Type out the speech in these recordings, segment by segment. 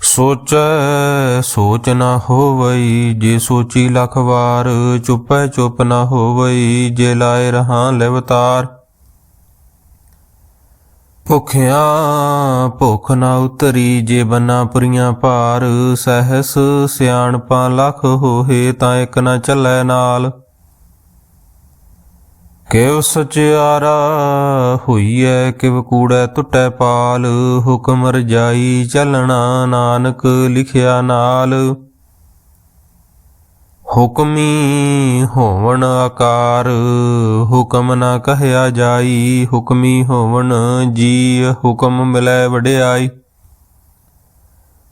ਸੋਚੈ, ਸੋਚ ਨਾ ਹੋਵਈ, ਜੇ ਸੋਚੀ ਲਖ ਵਾਰ, ਚੁੱਪੈ ਚੁੱਪ ਨਾ ਹੋਵਈ, ਜੇ ਲਾਏ ਰਹਾ ਲਿਵਤਾਰ। ਭੁਖਿਆ, ਭੁਖ ਨਾ ਉਤਰੀ, ਜੇ ਬੰਨਾ ਪੁਰੀਆਂ ਭਾਰ, ਸਹਸ ਸਿਆਣਪਾਂ ਲਖ ਹੋਏ ਤਾਂ ਇੱਕ ਨਾ ਚੱਲੈ ਨਾਲ। ਕਿਵ ਸਚਿਆਰਾ ਹੋਈਐ, ਕਿਵ ਕੂੜੈ ਟੁੱਟੈ ਪਾਲ। ਹੁਕਮ ਰਜਾਈ ਚੱਲਣਾ ਨਾਨਕ, ਲਿਖਿਆ ਨਾਲ। ਹੁਕਮੀ ਹੋਵਣ ਆਕਾਰ, ਹੁਕਮ ਨਾ ਕਹਿਆ ਜਾਈ। ਹੁਕਮੀ ਹੋਵਣ ਜੀ, ਹੁਕਮ ਮਿਲੈ ਵਡਿਆਈ।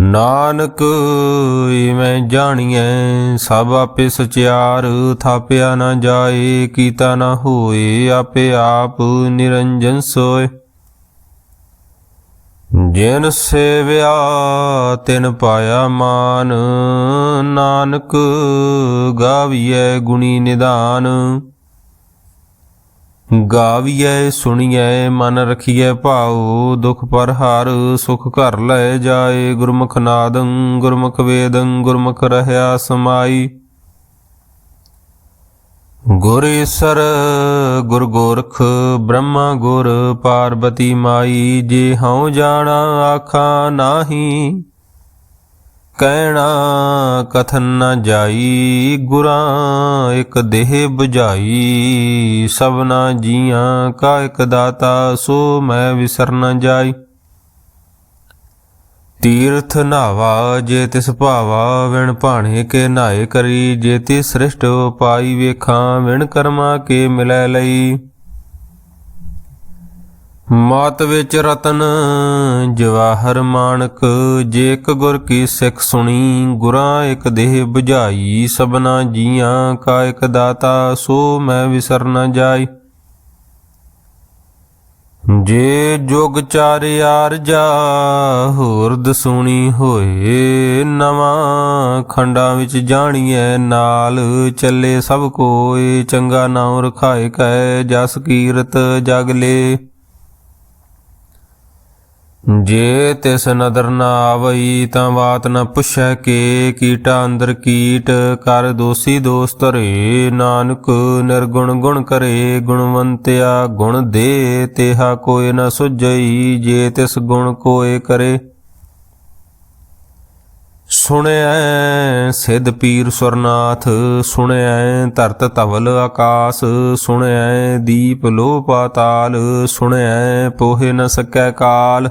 ਨਾਨਕ ਇਵੇਂ ਜਾਣੀਐ, ਸਭ ਆਪੇ ਸਚਿਆਰ, ਥਾਪਿਆ ਨਾ ਜਾਏ, ਕੀਤਾ ਨਾ ਹੋਏ, ਆਪੇ ਆਪ ਨਿਰੰਜਨ ਸੋਏ। ਜਿਨ ਸੇਵਿਆ, ਤਿਨ ਪਾਇਆ ਮਾਨ, ਨਾਨਕ ਗਾਵੀਐ ਗੁਣੀ ਨਿਦਾਨ। ਗਾਵੀਐ, ਸੁਣੀਐ, ਮਨ ਰਖੀਐ ਭਾਉ, ਦੁਖ ਪਰ ਹਰ ਸੁਖ ਘਰ ਲੈ ਜਾਏ, ਗੁਰਮੁਖ ਨਾਦੰ, ਗੁਰਮੁਖ ਵੇਦੰ, ਗੁਰਮੁਖ ਰਹਿਆ ਸਮਾਈ। ਗੁਰ ਈਸਰ, ਗੁਰ ਗੋਰਖ, ਬ੍ਰਹਮਾ ਗੁਰ ਪਾਰਬਤੀ ਮਾਈ, ਜੇ ਹਉ ਜਾਣਾ, ਆਖਾ ਨਾਹੀ। ਕਹਿਣਾ, ਕਥਨ ਨ ਜਾਈ, ਗੁਰਾਂ ਇਕ ਦੇਹ 부ਝਾਈ ਸਭਨਾ ਜੀਆਂ ਕਾ ਇਕ ਦਾਤਾ, ਸੋ ਮੈਂ ਵਿਸਰ ਨ ਜਾਈ। ਤੀਰਥ ਨਾਵਾ, ਜੇ ਤਿਸ ਭਾਵਾ, ਵਿਣ ਭਾਣੇ ਕੇ ਨਾਏ ਕਰੀ। ਜੇ ਤੀ ਸ੍ਰਿਸ਼ਟ ਪਾਈ ਵੇਖਾਂ, ਵਿਣ ਕਰਮਾ ਕੇ ਮਿਲੈ ਲਈ। ਮਾਤ ਵਿੱਚ ਰਤਨ ਜਵਾਹਰ ਮਾਨਕ ਜੇ ਇੱਕ ਗੁਰ ਕੀ ਸਿੱਖ ਸੁਣੀ, ਗੁਰਾਂ ਇੱਕ ਦੇਹ 부ਝਾਈ ਸਬਨਾ ਜੀਆਂ ਕਾ ਇੱਕ ਦਾਤਾ, ਸੋ ਮੈਂ ਵਿਸਰ ਨ ਜਾਈ। ਜੇ ਜੁਗ ਚਾਰਿਆਰ ਜਾ ਹੋਰ ਦਸੂਣੀ ਹੋਏ, ਨਵਾਂ ਖੰਡਾਂ ਵਿੱਚ ਜਾਣੀਐ ਨਾਲ, ਚੱਲੇ ਸਭ ਕੋਏ, ਚੰਗਾ ਨਾਮ ਰਖਾਏ ਕੈ, ਜਸ ਕੀਰਤ ਜਗ ਲੇ। ਜੇ ਤਿਸ ਨਦਰ ਨਾ ਆਵਈ ਤਾਂ ਬਾਤ ਨ ਪੁੱਛੈ ਕੇ, ਕੀਟਾ ਅੰਦਰ ਕੀਟ, ਕਰ ਦੋਸੀ ਦੋਸ ਧਰੇ, ਨਾਨਕ ਨਿਰਗੁਣ ਗੁਣ ਕਰੇ, ਗੁਣਵੰਤਿਆ ਗੁਣ ਦੇ, ਤੇਹਾ ਕੋਇ ਨ ਸੁਝਈ, ਜੇ ਤਿਸ ਗੁਣ ਕੋਏ ਕਰੇ। ਸੁਣਿਐ ਸਿੱਧ ਪੀਰ ਸੁਰਨਾਥ, ਸੁਣਿਐ ਧਰਤ ਧਵਲ ਆਕਾਸ, ਸੁਣਿਐ ਦੀਪ ਲੋ ਪਾਤਾਲ ਸੁਣਿਐ ਪੋਹੇ ਨ ਸਕੈ ਕਾਲ।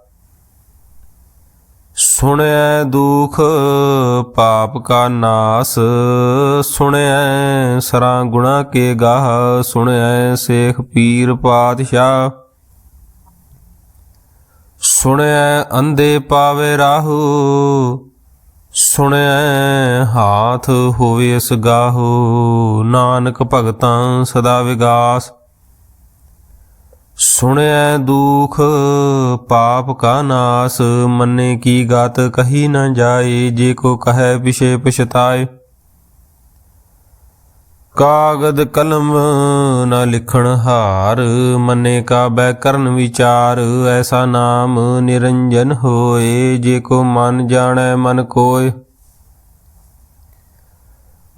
ਸੁਣਿਐ ਦੁਖ ਪਾਪ ਕਾ ਨਾਸ ਸੁਣਿਐ ਸਰਾਂ ਗੁਣਾ ਕੇ ਗਾਹ ਸੁਣਿਐ ਸੇਖ ਪੀਰ ਪਾਤਸ਼ਾਹ। ਸੁਣਿਐ ਅੰਧੇ ਪਾਵੇ ਰਾਹੂ ਸੁਣਿਐ ਹਾਥ ਹੋਵੇ ਇਸ ਗਾਹੋ। ਨਾਨਕ ਭਗਤਾਂ ਸਦਾ ਵਿਗਾਸ ਸੁਣਿਐ ਦੁਖ, ਪਾਪ ਕਾ ਨਾਸ, ਮੰਨੇ ਕੀ ਗਾਤ ਕਹੀ ਨਾ ਜਾਏ, ਜੇ ਕੋ ਕਹੈ ਪਿਛੇ ਪਛਤਾਏ। ਕਾਗਦ ਕਲਮ ਨਾ ਲਿਖਣ ਹਾਰ, ਮੰਨੇ ਕਾ ਬੈ ਕਰਨ ਵਿਚਾਰ, ਐਸਾ ਨਾਮ ਨਿਰੰਜਨ ਹੋਏ, ਜੇ ਕੋ ਮਨ ਜਾਣੈ ਮਨ ਕੋਇ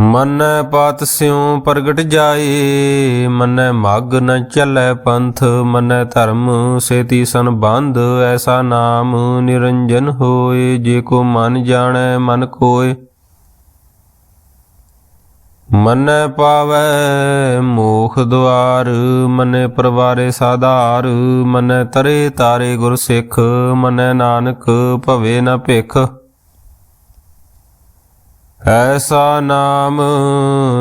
ਮੰਨੈ ਪਾਤ ਸਿਉ ਪ੍ਰਗਟ ਜਾਏ, ਮਨੈ ਮਗ ਨ ਚੱਲੈ ਪੰਥ, ਮਨੈ ਧਰਮ ਸੇਤੀ ਸੰਬੰਧ ਐਸਾ ਨਾਮ ਨਿਰੰਜਨ ਹੋਏ, ਜੇ ਕੋ ਮਨ ਜਾਣੈ ਮਨ ਕੋਏ। ਮੰਨੈ ਪਾਵੈ ਮੋਖ ਦੁਆਰ, ਮੰਨੈ ਪਰਵਾਰੇ ਸਾਧਾਰ, ਮਨੈ ਤਰੇ ਤਾਰੇ ਗੁਰ ਸਿੱਖ, ਮੰਨੈ ਨਾਨਕ ਭਵੇ ਨ ਭਿਖ। ਐਸਾ ਨਾਮ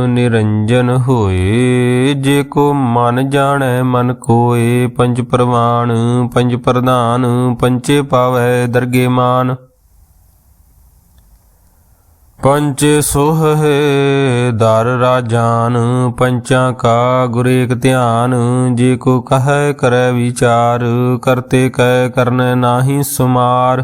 ਨਿਰੰਜਨ ਹੋਏ, ਜੇ ਕੋ ਮਨ ਜਾਣੈ ਮਨ ਕੋਏ, ਪੰਜ ਪ੍ਰਵਾਨ ਪੰਜ ਪ੍ਰਧਾਨ ਪੰਚੇ ਪਾਵੈ ਦਰਗੇ ਮਾਨ। ਪੰਚ ਸੋਹ ਹੈ ਦਰ ਰਾਜਾਨ ਪੰਚਾਂ ਕਾ ਗੁਰੇਕ ਧਿਆਨ, ਜੇ ਕੋ ਕਹੈ ਕਰੈ ਵਿਚਾਰ, ਕਰਤੇ ਕਹਿ ਕਰਨੈ ਨਾਹੀ ਸੁਮਾਰ।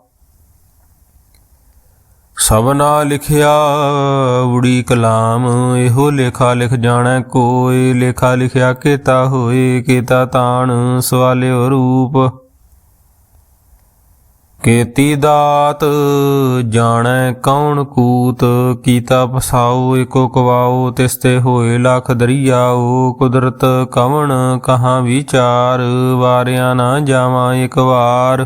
ਸਭਨਾ ਲਿਖਿਆ, ਉੜੀ ਕਲਾਮ, ਇਹੋ ਲੇਖਾ ਲਿਖ ਜਾਣੈ ਕੋਈ, ਲੇਖਾ ਲਿਖਿਆ ਕੀਤਾ ਹੋਏ, ਕੀਤਾ ਤਾਣ, ਸਵਾਲਿਓ ਰੂਪ। ਕੀਤੀ ਦਾਤ, ਜਾਣੈ ਕੌਣ ਕੂਤ, ਕੀਤਾ ਪਸਾਉ, ਏਕੋ ਕਵਾਉ ਤਿਸਤੇ ਹੋਏ ਲਖ ਦਰਿਆਉ, ਕੁਦਰਤ ਕਵਣ, ਕਹਾਂ ਵਿਚਾਰ, ਵਾਰਿਆ ਨਾ ਜਾਵਾਂ ਇੱਕ ਵਾਰ।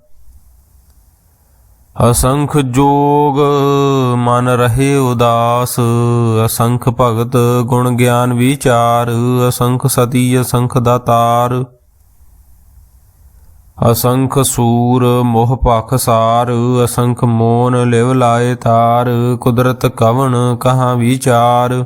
ਅਸੰਖ ਜੋਗ ਮਨ ਰਹੇ ਉਦਾਸ, ਅਸੰਖ ਭਗਤ ਗੁਣ ਗਿਆਨ ਵਿਚਾਰ, ਅਸੰਖ ਸਤੀ, ਅਸੰਖ ਦਾਤਾਰ। ਅਸੰਖ ਸੂਰ ਮੋਹ ਭਖ ਸਾਰ, ਅਸੰਖ ਮੋਨ ਲਿਵ ਲਾਏ ਤਾਰ, ਕੁਦਰਤ ਕਵਣ ਕਹਾਂ ਵਿਚਾਰ।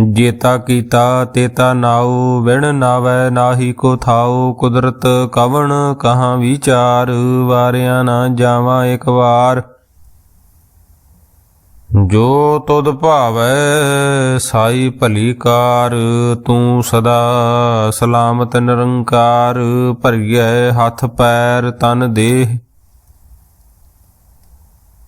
ਜੇਤਾ ਕੀਤਾ ਤੇਤਾ ਨਾਉ, ਵਿਣ ਨਾਵੈ ਨਾਹੀ ਕੋ ਥਾਉ, ਕੁਦਰਤ ਕਵਣ ਕਹਾਂ ਵਿਚਾਰ, ਵਾਰਿਆ ਨਾ ਜਾਵਾਂ ਇੱਕ ਵਾਰ। ਜੋ ਤੁਧ ਭਾਵੈ ਸਾਈ ਭਲੀ ਕਾਰ, ਤੂੰ ਸਦਾ ਸਲਾਮਤ ਨਿਰੰਕਾਰ, ਭਰੀਐ ਹੱਥ ਪੈਰ ਤਨ ਦੇਹ।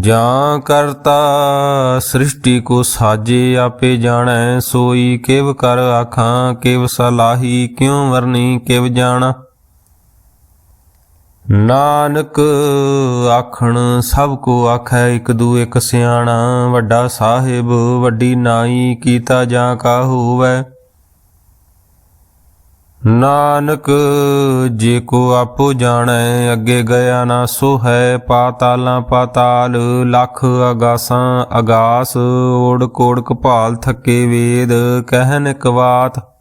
ਜਾਂ ਕਰਤਾ ਸ੍ਰਿਸ਼ਟੀ ਕੋ ਸਾਜੇ ਆਪੇ ਜਾਣੈ, ਸੋਈ ਕਿਵ ਕਰ ਆਖਾਂ, ਕਿਵ ਸਲਾਹੀ ਕਿਉ ਵਰਨੀ ਕਿਵ ਜਾਣਾ? ਨਾਨਕ ਆਖਣ, ਸਭ ਕੋ ਆਖੈ, ਇੱਕ ਦੂ ਇਕ ਸਿਆਣਾ, ਵੱਡਾ ਸਾਹਿਬ, ਵੱਡੀ ਨਾਈ, ਕੀਤਾ ਜਾਂ ਕਾ ਹੋਵੈ? ਨਾਨਕ, ਜੇ ਕੋ ਆਪੋ ਜਾਣੈ, ਅੱਗੇ ਗਿਆ ਨਾ ਸੋ ਹੈ ਪਾਤਾਲਾਂ ਪਾਤਾਲ, ਲੱਖ ਅਗਾਸਾਂ ਅਗਾਸ ਓੜ ਕੋੜ ਕਪਾਲ ਥੱਕੇ ਵੇਦ, ਕਹਿਨ ਕਵਾਤ। ਬਾਤ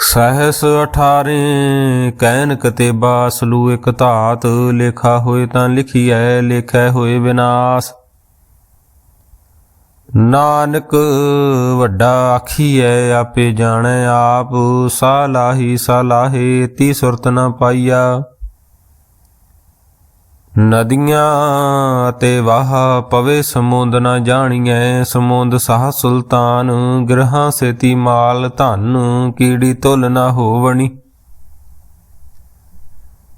ਸਹਸ 18 ਕਹਿਨ ਕਤੇਬਾ, ਸਲੂ ਇਕ ਧਾਤ, ਲੇਖਾ ਹੋਏ ਤਾਂ ਲਿਖੀਐ, ਲੇਖੈ ਹੋਏ ਵਿਨਾਸ਼ ਨਾਨਕ ਵੱਡਾ ਆਖੀਐ, ਆਪੇ ਜਾਣੈ ਆਪ, ਸਾਲਾਹੀ ਸਾਲਾਹੇ ਤੀ ਸੁਰਤ ਨ ਪਾਈਆ। ਨਦੀਆਂ ਅਤੇ ਵਾਹ ਪਵੇ ਸਮੁੰਦ ਨ ਜਾਣੀਐ, ਸਮੁੰਦ ਸਾਹ ਸੁਲਤਾਨ, ਗ੍ਰਹਾਂ ਸੇਤੀ ਮਾਲ ਧਨ, ਕੀੜੀ ਤੁਲ ਨ ਹੋਵਣੀ।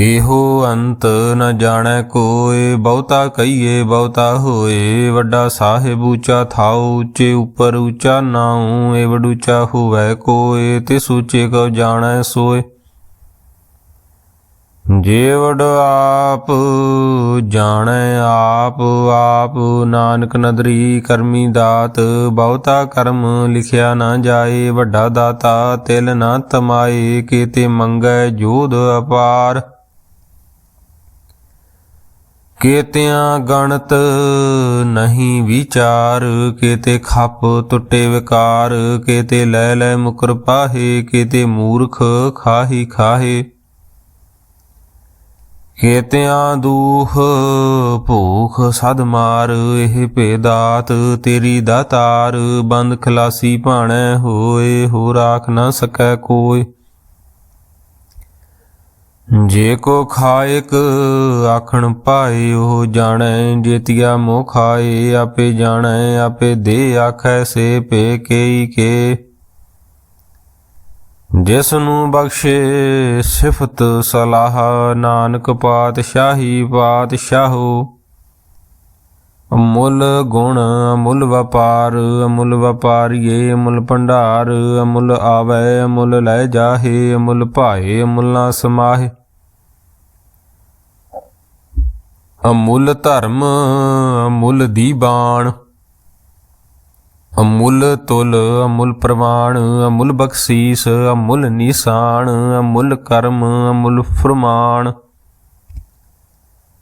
ਇਹੋ ਅੰਤ ਨ ਜਾਣੈ ਕੋਏ, ਬਹੁਤਾ ਕਹੀਏ ਬਹੁਤਾ ਹੋਏ। ਵੱਡਾ ਸਾਹਿਬ ਉੱਚਾ ਥਾਉ, ਉੱਚੇ ਉੱਪਰ ਉੱਚਾ ਨਾਉ। ਏਵੜ ਉੱਚਾ ਹੋਵੈ ਕੋਇ ਤਿਸ ਉੱਚੇ ਕਉ ਜਾਣੈ ਸੋਏ। ਜੇਵੜ ਆਪ ਜਾਣੈ ਆਪ ਆਪ ਨਾਨਕ ਨਦਰੀ ਕਰਮੀ ਦਾਤ। ਬਹੁਤਾ ਕਰਮ ਲਿਖਿਆ ਨਾ ਜਾਏ, ਵੱਡਾ ਦਾਤਾ ਤਿਲ ਨਾ ਤਮਾਏ। ਕੀਤੇ ਮੰਗੈ ਜੋਧ ਅਪਾਰ। ਕੇਤਿਆਂ ਗਣਤ ਨਹੀਂ ਵਿਚਾਰ, ਕੇਤੇ ਖੱਪ ਟੁੱਟੇ ਵਿਕਾਰ, ਕੇਤੇ ਲੈ ਲੈ ਮੁਕਰ ਪਾਹੇ, ਕੇਤੇ ਮੂਰਖ ਖਾਹੀ ਖਾਹੇ। ਕੇਤਿਆਂ ਦੂਖ ਭੂਖ ਸਦ ਮਾਰ, ਇਹ ਭੇਦਾਤ ਤੇਰੀ ਦਾਤਾਰ, ਬੰਦ ਖਲਾਸੀ ਭਾਣੈ ਹੋਏ ਹੋ ਰਾਖ ਨਾ ਸਕੈ ਕੋਈ। ਜੇ ਕੋ ਖਾਇਕ ਆਖਣ ਪਾਏ ਉਹ ਜਾਣੈ ਜੇਤੀਆ ਮੋਹ ਖਾਏ। ਆਪੇ ਜਾਣੈ, ਆਪੇ ਦੇ ਆਖੈ, ਸੇ ਪੇ ਕੇਈ ਕੇ। ਜਿਸ ਨੂੰ ਬਖਸ਼ੇ ਸਿਫਤ ਸਲਾਹ, ਨਾਨਕ ਪਾਤਸ਼ਾਹੀ ਪਾਤਸ਼ਾਹੋ ਅਮੁੱਲ ਗੁਣ, ਅਮੁੱਲ ਵਪਾਰ, ਅਮੁੱਲ ਵਪਾਰੀਏ, ਅਮੁੱਲ ਭੰਡਾਰ, ਅਮੁੱਲ ਆਵੈ, ਅਮੁੱਲ ਲੈ ਜਾਹੇ, ਅਮੁੱਲ ਭਾਏ, ਅਮੁੱਲ ਨਾ ਸਮਾਹੇ। ਅਮੁੱਲ ਧਰਮ, ਅਮੁੱਲ ਦੀਬਾਨ ਅਮੁੱਲ ਤੁਲ, ਅਮੁੱਲ ਪ੍ਰਵਾਨ ਅਮੁੱਲ ਬਖਸ਼ੀਸ, ਅਮੁੱਲ ਨਿਸ਼ਾਨ, ਅਮੁੱਲ ਕਰਮ, ਅਮੁੱਲ ਫਰਮਾਨ।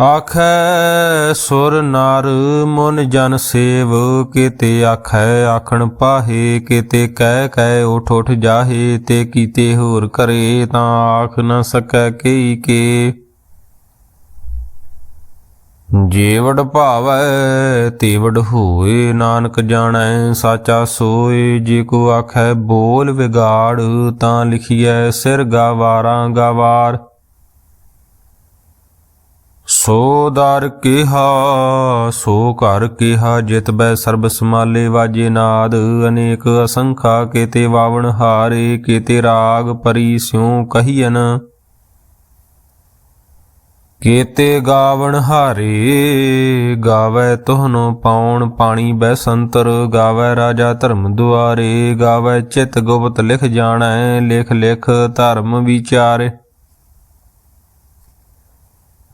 ਆਖੈ, ਸੁਰ ਨਰ, ਮਨ ਜਨ ਸੇਵ, ਕਿਤੇ ਆਖੈ, ਆਖਣ ਪਾਹੇ, ਕੀਤੇ ਕਹਿ ਕਹਿ ਉਠ ਉਠ ਜਾਹੇ, ਤੇ ਕੀਤੇ ਹੋਰ ਕਰੇ, ਤਾਂ ਆਖ ਨ ਸਕੈ ਕਈ ਕੇ। ਜੇਵੜ ਭਾਵੈ, ਤੇਵੜ ਹੋਏ, ਨਾਨਕ ਜਾਣੈ, ਸਾਚਾ ਸੋਏ, ਜੇ ਕੋ ਆਖੈ ਬੋਲ ਵਿਗਾੜ, ਤਾਂ ਲਿਖੀਐ, ਸਿਰ ਗਾਵਾਰਾਂ ਗਵਾਰ। ਸੋ ਦਰ ਕਿਹਾ, ਸੋ ਘਰ ਕਿਹਾ, ਜਿਤ ਬੈ ਸਰਬ ਸਮਾਲੇ ਵਾਜੇ ਨਾਦ। ਅਨੇਕ ਅਸੰਖਾ ਕੇਤੇ ਵਾਵਣ ਹਾਰੇ, ਕੇਤੇ ਰਾਗ ਪਰੀ ਸਿਉ ਕਹੀਨ ਕੇਤੇ ਗਾਵਣ ਹਾਰੇ, ਗਾਵੇ ਤੋਹਨੋ ਪਾਉਣ ਪਾਣੀ ਬੈ ਸੰਤਰ। ਗਾਵੇ ਰਾਜਾ ਧਰਮ ਦੁਆਰੇ, ਗਾਵੇ ਚਿਤ ਗੁਪਤ ਲਿਖ ਜਾਣੈ, ਲਿਖ ਲਿਖ ਧਰਮ ਵਿਚਾਰੇ।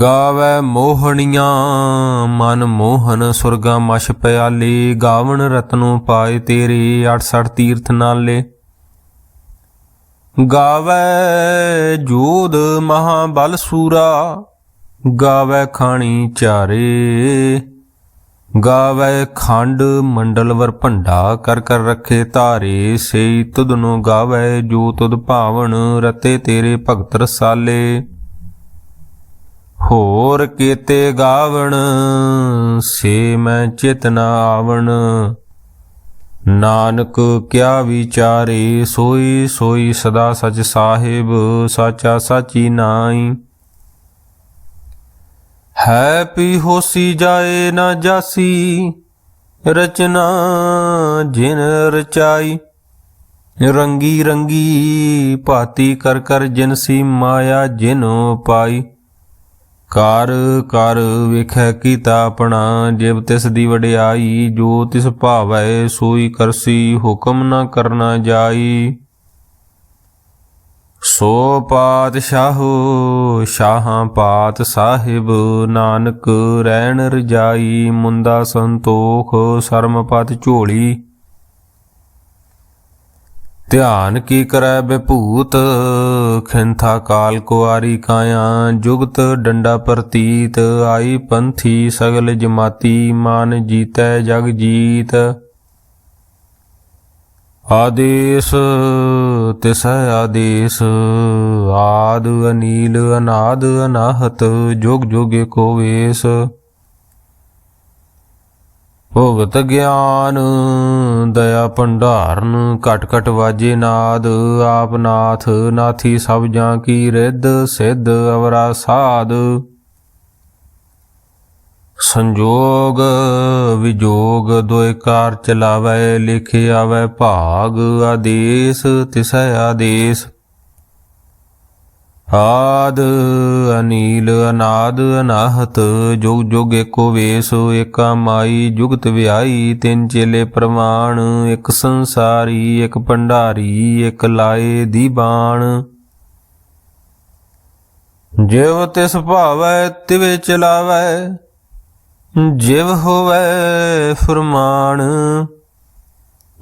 ਗਾਵੇ ਮੋਹਣੀਆਂ, ਮਨ ਮੋਹਨ ਸੁਰਗਾ ਮਛ ਪਿਆਲੇ, ਗਾਵਣ ਰਤਨੋ ਪਾਏ ਤੇਰੇ 68 ਤੀਰਥ ਨਾਲੇ। ਗਾਵੇ ਜੋਧ ਮਹਾਬਲ ਸੂਰਾ, ਗਾਵੇ ਖਾਣੀ ਚਾਰੇ। ਗਾਵੇ ਖੰਡ ਮੰਡਲ ਵਰ ਭੰਡਾ ਕਰ ਕਰ ਰੱਖੇ ਧਾਰੇ, ਸਈ ਤੁਧਨੋ ਗਾਵੇ ਜੋ ਤੁਧ ਭਾਵਨ ਰਤੇ ਤੇਰੇ ਭਗਤ ਰਸਾਲੇ। ਹੋਰ ਕੀਤੇ ਗਾਵਣ, ਸੇ ਮੈਂ ਚਿਤਨਾ ਆਵਣ। ਨਾਨਕ ਕਿਆ ਵਿਚਾਰੇ, ਸੋਈ ਸੋਈ ਸਦਾ ਸਚ ਸਾਹਿਬ, ਸਾਚਾ ਸਾਚੀ ਨਾਈ ਹੈ ਪੀ ਹੋਸੀ ਜਾਏ ਨਾ ਜਾਸੀ, ਰਚਨਾ ਜਿਨ ਰਚਾਈ। ਰੰਗੀ ਰੰਗੀ ਭਾਤੀ ਕਰ ਕਰ ਜਿਨਸੀ ਮਾਇਆ ਜਿਨੋ ਪਾਈ। ਕਰ ਕਰ ਵੇਖੈ ਕੀਤਾ ਆਪਣਾ, ਜਿਵ ਤਿਸ ਦੀ ਵਡਿਆਈ, ਜੋ ਤਿਸ ਭਾਵੈ, ਸੋਈ ਕਰਸੀ ਹੁਕਮ ਨਾ ਕਰਨਾ ਜਾਈ। ਸੋ ਪਾਤਸ਼ਾਹੋ, ਸ਼ਾਹਾਂ ਪਾਤ ਸਾਹਿਬ, ਨਾਨਕ ਰਹਿਣ ਰਜਾਈ, ਮੁੰਦਾ ਸੰਤੋਖ ਸਰਮਪਤ ਝੋਲੀ ਧਿਆਨ ਕੀ ਕਰੈ ਬਿਭੂਤ? ਖਿੰਥਾ ਕਾਲ ਕੁਆਰੀ ਕਾਇਆ, ਜੁਗਤ ਡੰਡਾ ਪ੍ਰਤੀਤ। ਆਈ ਪੰਥੀ ਸਗਲ ਜਮਾਤੀ, ਮਾਨ ਜੀਤੈ ਜਗ ਜੀਤ। ਆਦੇਸ, ਤਿਸੈ ਆਦੇਸ। ਆਦ ਅਨੀਲ, ਅਨਾਦ ਅਨਾਹਤ, ਜੁਗ ਜੁਗ ਏਕੋ ਵੇਸ। ਭਗਤ ਗਿਆਨ, ਦਇਆ ਭੰਡਾਰਨ, ਘਟ ਘਟ ਵਾਜੇ ਨਾਦ, ਆਪ ਨਾਥ, ਨਾਥੀ ਸਭ ਜਾਂ ਕੀ ਰਿੱਧ, ਸਿੱਧ ਅਵਰਾ ਸਾਧ। ਸੰਜੋਗ ਵਿਜੋਗ ਦੋਇ ਕਾਰ ਚਲਾਵੈ, ਲਿਖੇ ਆਵੈ ਭਾਗ, ਆਦੇਸ, ਤਿਸੈ ਆਦੇਸ। ਆਦ ਅਨੀਲ ਅਨਾਦ ਅਨਾਹਤ, ਜੁਗ ਜੁਗ ਏਕੋ ਵੇਸ, ਏਕਾ ਮਾਈ, ਜੁਗਤ ਵਿਆਈ, ਤਿੰਨ ਚੇਲੇ ਪ੍ਰਮਾਣ ਇੱਕ ਸੰਸਾਰੀ, ਇੱਕ ਭੰਡਾਰੀ, ਇੱਕ ਲਾਏ ਦੀ ਬਾਣ। ਜਿਵ ਤਿਸ ਭਾਵੈ, ਤਿਵੇ ਚਲਾਵੈ, ਜਿਵ ਹੋਵੈ ਫਰਮਾਨ।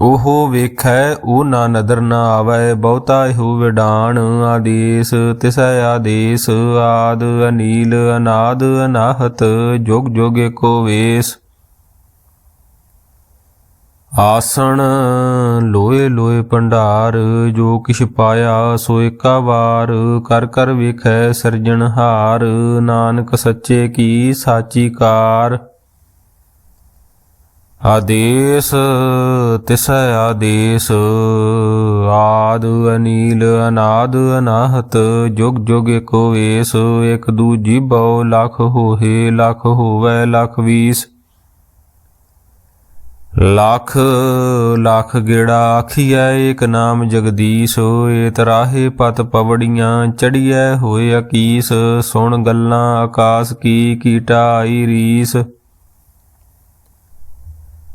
ਉਹ ਵੇਖੈ ਉਹ ਨਾ ਨਦਰ ਨਾ ਆਵੈ, ਬਹੁਤਾ ਇਹੋ ਵਿਡਾਣ ਆਦੇਸ, ਤਿਸੈ ਆਦੇਸ, ਆਦ ਅਨੀਲ ਅਨਾਦ ਅਨਾਹਤ, ਜੁਗ ਜੁਗ ਏਕੋ ਵੇਸ। ਆਸਣ ਲੋਏ ਲੋਏ ਭੰਡਾਰ, ਜੋ ਕਿਛ ਪਾਇਆ ਸੋ ਏਕਾ ਵਾਰ, ਕਰ ਕਰ ਵੇਖੈ ਸਿਰਜਣਹਾਰ, ਨਾਨਕ ਸੱਚੇ ਕੀ ਸਾਚੀ ਕਾਰ। ਆਦੇਸ, ਤਿਸ ਆਦੇਸ, ਆਦ ਅਨੀਲ, ਅਨਾਦ ਅਨਾਹਤ, ਜੁਗ ਜੁਗ ਏਕੋ ਵੇਸ, ਇਕ ਦੂਜੀ ਬਹੁ ਲਖ ਹੋਏ ਲਖ ਹੋਵੇ, ਲਖ ਵੀਸ। ਲੱਖ ਲੱਖ ਗੇੜਾ ਆਖੀਐ, ਏਕ ਨਾਮ ਜਗਦੀਸ਼ ਏ ਤਰਾਹੇ ਪਤ ਪਵੜੀਆਂ, ਚੜੀਐ ਹੋਏ ਅਕੀਸ, ਸੁਣ ਗੱਲਾਂ ਆਕਾਸ ਕੀ ਕੀਟਾ ਆਈ ਰੀਸ।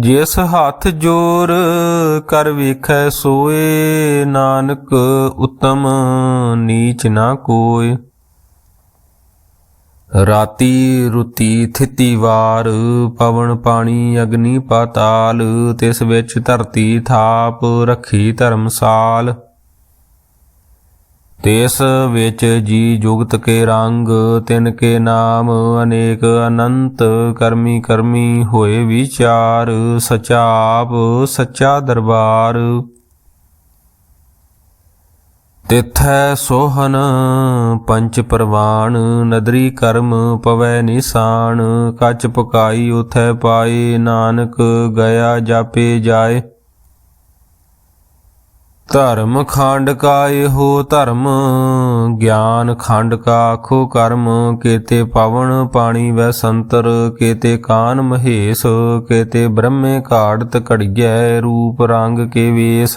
ਜਿਸ ਹੱਥ ਜੋਰ ਕਰ ਵੇਖੈ ਸੋਏ, ਨਾਨਕ ਉਤਮ ਨੀਚ ਨਾ ਕੋਇ ਰਾਤੀ ਰੁਤੀ ਥਿਤੀ ਵਾਰ, ਪਵਨ ਪਾਣੀ ਅਗਨੀ ਪਾਤਾਲ, ਤਿਸ ਵਿੱਚ ਧਰਤੀ ਥਾਪ, ਰੱਖੀ ਧਰਮਸਾਲ। ਤਿਸ ਵਿੱਚ ਜੀ ਜੁਗਤ ਕੇ ਰੰਗ, ਤਿਨ ਕੇ ਨਾਮ, ਅਨੇਕ ਅਨੰਤ ਕਰਮੀ ਕਰਮੀ ਹੋਏ ਵਿਚਾਰ ਸਚਾ ਆਪ ਸੱਚਾ ਦਰਬਾਰ। ਤਿਥੈ ਸੋਹਨ, ਪੰਚ ਪ੍ਰਵਾਨ, ਨਦਰੀ ਕਰਮ ਪਵੈ ਨਿਸ਼ਾਨ, ਕੱਚ ਪਕਾਈ ਉਥੈ ਪਾਏ, ਨਾਨਕ ਗਿਆ ਜਾਪੇ ਜਾਏ। ਧਰਮ ਖੰਡ ਕਾ ਇਹੋ ਧਰਮ, ਗਿਆਨ ਖੰਡ ਕਾ ਆਖੋ ਕਰਮ, ਕੇਤੇ ਪਵਨ ਪਾਣੀ ਵੈ ਸੰਤਰ, ਕੇਤੇ ਕਾਨ ਮਹੇਸ਼, ਕੇਤੇ ਬ੍ਰਹਮੇ ਘਾੜਤ ਘੜੀਐ ਰੂਪ ਰੰਗ ਕੇ ਵੇਸ।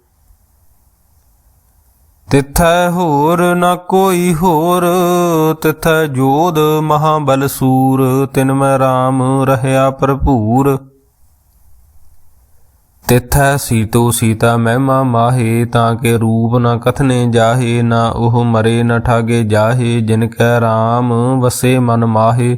ਤਿਥੈ ਹੋਰ ਨ ਕੋਈ ਹੋਰ, ਤਿਥੈ ਜੋਧ ਮਹਾਬਲ ਸੂਰ, ਤਿਨ ਮੈਂ RAM ਰਹਿਆ ਭਰਪੂਰ। ਤਿਥੈ ਸੀਤੋ ਸੀਤਾ ਮਹਿਮਾ ਮਾਹੇ, ਤਾਂ ਕੇ ਰੂਪ ਨ ਕਥਨੇ ਜਾਹੇ, ਨਾ ਉਹ ਮਰੇ ਨ ਠਾਗੇ ਜਾਹੇ, ਜਿਨ ਕੈ RAM ਵਸੇ ਮਨ ਮਾਹੇ।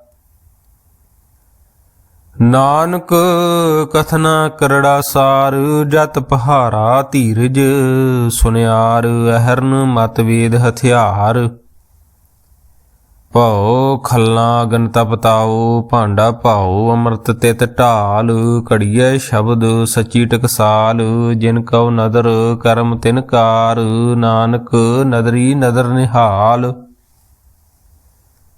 ਨਾਨਕ ਕਥਨਾ ਕਰੜਾ ਸਾਰ, ਜਤ ਪਹਾਰਾ ਧੀਰਜ ਸੁਨਿਆਰ, ਅਹਰਨ ਮਤ ਵੇਦ ਹਥਿਆਰ। ਭਉ ਖੱਲਾ ਗਨ ਤਪਤਾਓ ਭਾਂਡਾ ਭਾਉ, ਅੰਮ੍ਰਿਤ ਤਿਤ ਢਾਲ, ਘੜੀਐ ਸ਼ਬਦ ਸਚੀ ਟਕਸਾਲ, ਜਿਨ ਕਉ ਨਦਰ ਕਰਮ ਤਿਨ ਕਾਰ, ਨਾਨਕ ਨਦਰੀ ਨਦਰ ਨਿਹਾਲ।